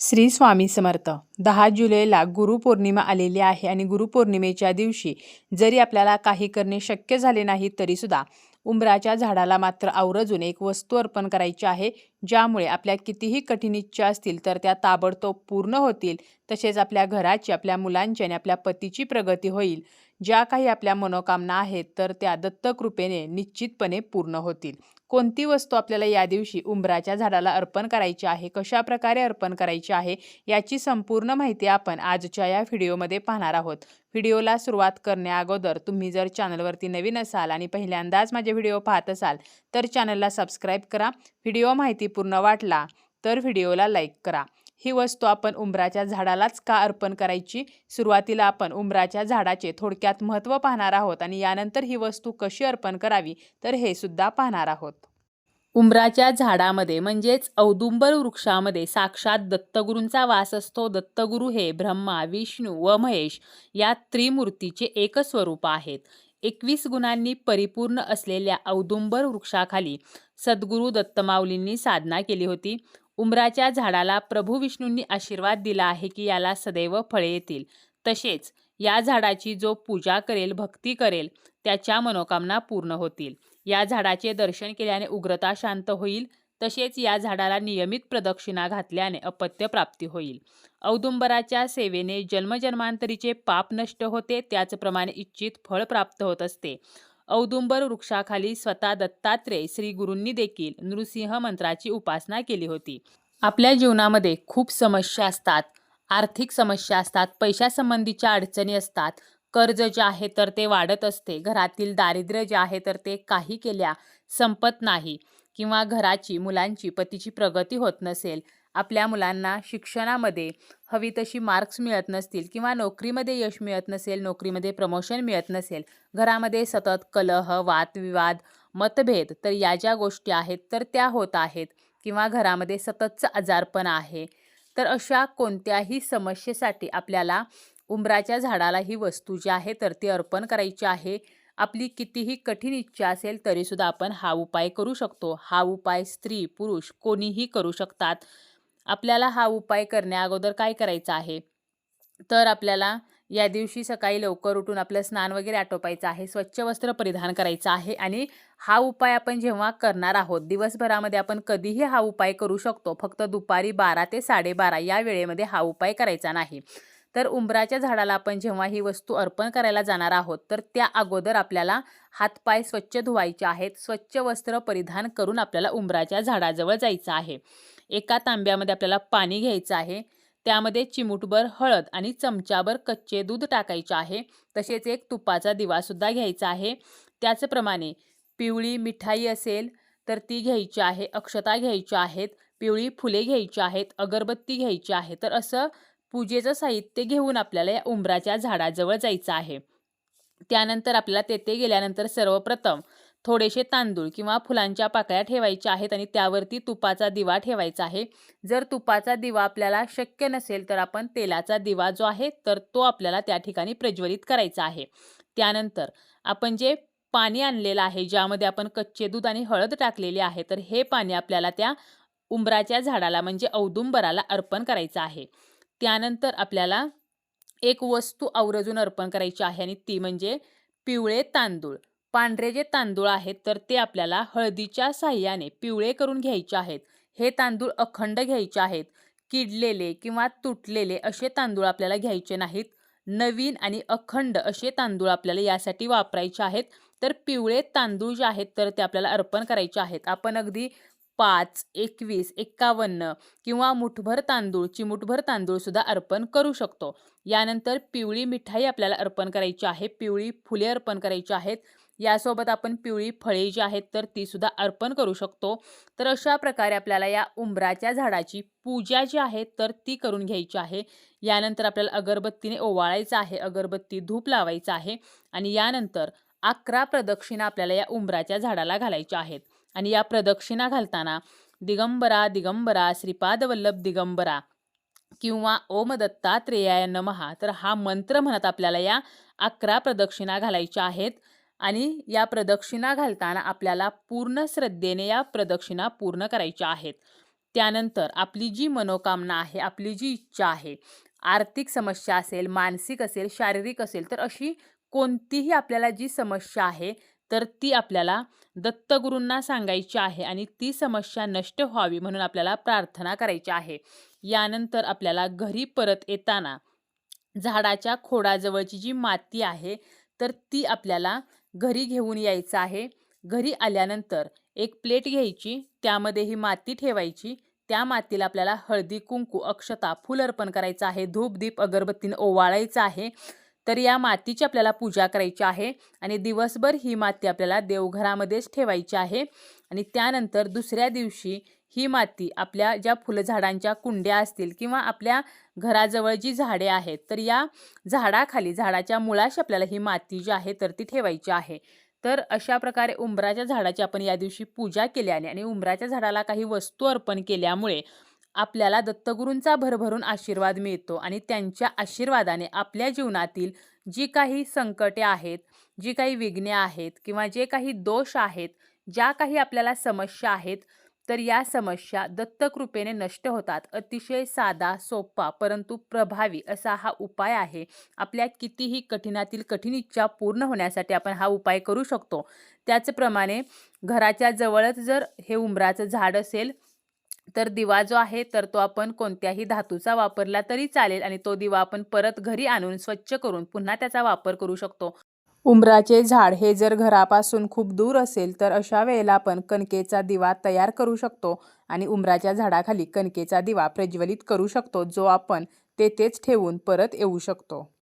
श्री स्वामी समर्थ. दहा जुलैला गुरुपौर्णिमा आलेली आहे आणि गुरुपौर्णिमेच्या दिवशी जरी आपल्याला काही करणे शक्य झाले नाही तरीसुद्धा उंबराच्या झाडाला मात्र आवर्जून एक वस्तू अर्पण करायची आहे ज्यामुळे आपल्या कितीही कठीण इच्छा असतील तर त्या ताबडतोब पूर्ण होतील तसेच आपल्या घराची आपल्या मुलांची आणि आपल्या पतीची प्रगती होईल. ज्या काही आपल्या मनोकामना आहेत तर त्या दत्तकृपेने निश्चितपणे पूर्ण होतील. कोणती वस्तू आपल्याला या दिवशी उंबराच्या झाडाला अर्पण करायची आहे कशा प्रकारे अर्पण करायची आहे याची संपूर्ण माहिती आपण आजच्या या व्हिडिओमध्ये पाहणार आहोत. व्हिडिओला सुरुवात करण्याअगोदर तुम्ही जर चॅनलवरती नवीन असाल आणि पहिल्यांदाच माझे व्हिडिओ पाहत असाल तर चॅनलला सबस्क्राईब करा. व्हिडिओ माहिती पूर्ण वाटला तर व्हिडिओला लाईक करा. ही वस्तू आपण उंबराच्या झाडालाच का अर्पण करायची? सुरुवातीला आपण उंबराच्या झाडाचे थोडक्यात महत्त्व पाहणार आहोत आणि यानंतर ही वस्तू कशी अर्पण करावी तर हे सुद्धा पाहणार आहोत. उंबराच्या झाडामध्ये म्हणजेच औदुंबर वृक्षामध्ये साक्षात दत्तगुरूंचा वास असतो. दत्तगुरू हे ब्रह्मा विष्णू व महेश या त्रिमूर्तीचे एक स्वरूप आहेत. एकवीस गुणांनी परिपूर्ण असलेल्या औदुंबर वृक्षाखाली सद्गुरू दत्तमाऊलींनी साधना केली होती. उंबराच्या झाडाला प्रभू विष्णूंनी आशीर्वाद दिला आहे की याला सदैव फळे येतील. तसेच या झाडाची जो पूजा करेल भक्ती करेल त्याच्या मनोकामना पूर्ण होतील. या झाडाचे दर्शन केल्याने उग्रता शांत होईल. तसेच या झाडाला नियमित प्रदक्षिणा घातल्याने अपत्य प्राप्ती होईल. औदुंबराच्या सेवेने जन्मजन्मांतरीचे पाप नष्ट होते त्याचप्रमाणे इच्छित फळ प्राप्त होत असते. औदुंबर वृक्षाखाली स्वतः दत्तात्रेय श्री गुरूंनी देखील नृसिंह मंत्राची उपासना केली होती. आपल्या जीवनामध्ये खूप समस्या असतात. आर्थिक समस्या असतात. पैशासंबंधीच्या अडचणी असतात. कर्ज जे आहे तर ते वाढत असते. घरातील दारिद्र्य जे आहे तर ते काही केल्या संपत नाही किंवा घराची मुलांची पतीची प्रगती होत नसेल. आपल्या मुलांना शिक्षणामध्ये हवी तशी मार्क्स मिळत नसतील किंवा नोकरीमध्ये यश मिळत नसेल नोकरीमध्ये प्रमोशन मिळत नसेल घरामध्ये सतत कलह वादविवाद मतभेद तर या ज्या गोष्टी आहेत तर त्या होत आहेत किंवा घरामध्ये सततचं आजारपण आहे तर अशा कोणत्याही समस्येसाठी आपल्याला उंबराच्या झाडाला ही वस्तू जी आहे तर ती अर्पण करायची आहे. आपली कितीही कठीण इच्छा असेल तरीसुद्धा आपण हा उपाय करू शकतो. हा उपाय स्त्री पुरुष कोणीही करू शकतात. आपल्याला हा उपाय करण्या अगोदर काय करायचं आहे? तर आपल्याला या दिवशी सकाळी लवकर उठून आपलं स्नान वगैरे आटोपायचं आहे स्वच्छ वस्त्र परिधान करायचं आहे आणि हा उपाय आपण जेव्हा करणार आहोत दिवसभरामध्ये आपण कधीही हा उपाय करू शकतो. फक्त दुपारी बारा ते साडेबारा या वेळेमध्ये हा उपाय करायचा नाही. तर उंबराच्या झाडाला आपण जेव्हा ही वस्तू अर्पण करायला जाणार आहोत तर त्या अगोदर आपल्याला हातपाय स्वच्छ धुवायचे आहेत स्वच्छ वस्त्र परिधान करून आपल्याला उंबराच्या झाडाजवळ जायचं आहे. एका तांब्यामध्ये आपल्याला पाणी घ्यायचं आहे. त्यामध्ये चिमूटभर हळद आणि चमचाभर कच्चे दूध टाकायचे आहे. तसेच एक तुपाचा दिवासुद्धा घ्यायचा आहे. त्याचप्रमाणे पिवळी मिठाई असेल तर ती घ्यायची आहे. अक्षता घ्यायच्या आहेत. पिवळी फुले घ्यायची आहेत. अगरबत्ती घ्यायची आहे. तर असं पूजेचं साहित्य घेऊन आपल्याला या उंबराच्या झाडाजवळ जायचं आहे. त्यानंतर आपल्याला तेथे गेल्यानंतर सर्वप्रथम थोडेसे तांदूळ किंवा फुलांच्या पाकळ्या ठेवायच्या आहेत आणि त्यावरती तुपाचा दिवा ठेवायचा आहे. जर तुपाचा दिवा आपल्याला शक्य नसेल तर आपण तेलाचा दिवा जो आहे तर तो आपल्याला त्या ठिकाणी प्रज्वलित करायचा आहे. त्यानंतर आपण जे पाणी आणलेलं आहे ज्यामध्ये आपण कच्चे दूध आणि हळद टाकलेली आहे तर हे पाणी आपल्याला त्या उंबराच्या झाडाला म्हणजे औदुंबराला अर्पण करायचं आहे. त्यानंतर आपल्याला एक वस्तू आवर्जून अर्पण करायची आहे आणि ती म्हणजे पिवळे तांदूळ. पांढरे जे तांदूळ आहेत तर ते आपल्याला हळदीच्या साह्याने पिवळे करून घ्यायचे आहेत. हे तांदूळ अखंड घ्यायचे आहेत. किडलेले किंवा तुटलेले असे तांदूळ आपल्याला घ्यायचे नाहीत. नवीन आणि अखंड असे तांदूळ आपल्याला यासाठी वापरायचे आहेत. तर पिवळे तांदूळ जे आहेत तर ते आपल्याला अर्पण करायचे आहेत. आपण अगदी पाच एकवीस एक्कावन्न किंवा मुठभर तांदूळ चिमुठभर तांदूळसुद्धा अर्पण करू शकतो. यानंतर पिवळी मिठाई आपल्याला अर्पण करायची आहे. पिवळी फुले अर्पण करायची आहेत. यासोबत आपण पिवळी फळे जी आहेत तर तीसुद्धा अर्पण करू शकतो. तर अशा प्रकारे आपल्याला या उंबराच्या झाडाची पूजा जी आहे तर ती करून घ्यायची आहे. यानंतर आपल्याला अगरबत्तीने ओवाळायचं आहे अगरबत्ती धूप लावायचं आहे आणि यानंतर अकरा प्रदक्षिणा आपल्याला या उंबराच्या झाडाला घालायच्या आहेत. आणि या प्रदक्षिणा घालताना दिगंबरा दिगंबरा श्रीपाद वल्लभ दिगंबरा किंवा ओम दत्तात्रेयाय नमहा तर हा मंत्र म्हणत आपल्याला या अकरा प्रदक्षिणा घालायच्या आहेत. आणि या प्रदक्षिणा घालताना आपल्याला पूर्ण श्रद्धेने या प्रदक्षिणा पूर्ण करायच्या आहेत. त्यानंतर आपली जी मनोकामना आहे आपली जी इच्छा आहे आर्थिक समस्या असेल मानसिक असेल शारीरिक असेल तर अशी कोणतीही आपल्याला जी समस्या आहे तर ती आपल्याला दत्तगुरूंना सांगायची आहे आणि ती समस्या नष्ट व्हावी म्हणून आपल्याला प्रार्थना करायची आहे. यानंतर आपल्याला घरी परत येताना झाडाच्या खोडाजवळची जी माती आहे तर ती आपल्याला घरी घेऊन यायचं आहे. घरी आल्यानंतर एक प्लेट घ्यायची त्यामध्ये ही माती ठेवायची. त्या मातीला आपल्याला हळदी कुंकू अक्षता फुल अर्पण करायचं आहे. धूप दीप अगरबत्तीनं ओवाळायचं आहे. तर या मातीची आपल्याला पूजा करायची आहे आणि दिवसभर ही माती आपल्याला देवघरामध्येच ठेवायची आहे. आणि त्यानंतर दुसऱ्या दिवशी ही माती आपल्या ज्या फुलझाडांच्या कुंड्या असतील किंवा आपल्या घराजवळ जी झाडे आहेत तर या झाडाखाली झाडाच्या मुळाशी आपल्याला ही माती जी आहे तर ती ठेवायची आहे. तर अशा प्रकारे उंबराच्या झाडाची आपण या दिवशी पूजा केल्याने आणि उंबराच्या झाडाला काही वस्तू अर्पण केल्यामुळे आपल्याला दत्तगुरूंचा भरभरून आशीर्वाद मिळतो आणि त्यांच्या आशीर्वादाने आपल्या जीवनातील जी काही संकटे आहेत जी काही विघ्ने आहेत किंवा जे काही दोष आहेत ज्या काही आपल्याला समस्या आहेत तर या समस्या दत्तकृपेने नष्ट होतात. अतिशय साधा सोपा परंतु प्रभावी असा हा उपाय आहे. आपल्या कितीही कठीणातील कठीण इच्छा पूर्ण होण्यासाठी आपण हा उपाय करू शकतो. त्याचप्रमाणे घराच्या जवळच जर हे उंबराचं झाड असेल तर दिवा जो आहे तर तो आपण कोणत्याही धातूचा वापरला तरी चालेल आणि तो दिवा आपण परत घरी आणून स्वच्छ करून पुन्हा त्याचा वापर करू शकतो. उंबराचे झाड हे जर घरापासून खूप दूर असेल तर अशा वेळेला आपण कणकेचा दिवा तयार करू शकतो आणि उंबराच्या झाडाखाली कणकेचा दिवा प्रज्वलित करू शकतो जो आपण तेथेच ठेवून परत येऊ शकतो.